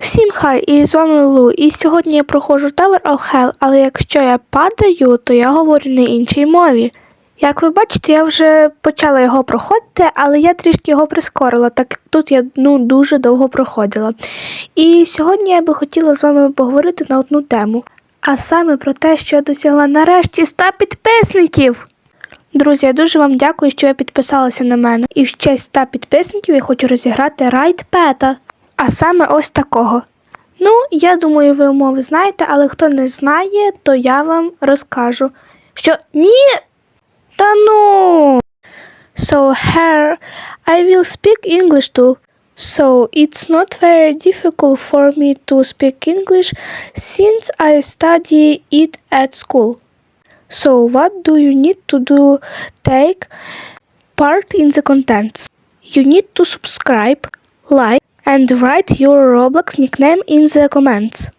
Всім хай, і з вами Лу. І сьогодні я проходжу Tower of Hell, але якщо я падаю, то я говорю на іншій мові. Як ви бачите, я вже почала його проходити, але я трішки його прискорила, так як тут я ну, дуже довго проходила. І сьогодні я би хотіла з вами поговорити на одну тему, а саме про те, що я досягла нарешті 100 підписників. Друзі, я дуже вам дякую, що ви підписалися на мене. І в честь 100 підписників я хочу розіграти райд пета. А саме ось такого. Ну, я думаю, ви умови знаєте, але хто не знає, то я вам розкажу. Що ні. Та ну. So here I will speak English too. So it's not very difficult for me to speak English since I study it at school. So what do you need to do take part in the contents? You need to subscribe, like, and write your Roblox nickname in the comments.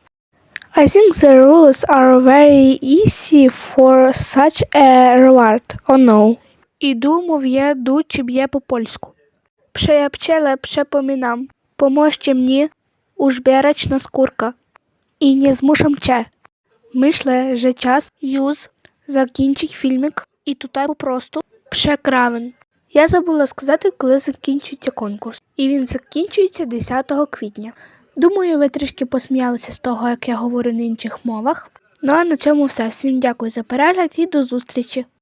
I think the rules are very easy for such a reward. Oh no. Іду, мов є, ду, чи б'є по польську. Psze ja pciele przepominam. Pomóżcie mnie, užbierać skórka. I nie zmuszam cię. Myślę, że czas już закінчить фільмик і тут просто прекравен. Я забула сказати, коли закінчується конкурс, і він закінчується 10 квітня. Думаю, ви трішки посміялися з того, як я говорю на інших мовах. Ну а на цьому все. Всім дякую за перегляд і до зустрічі!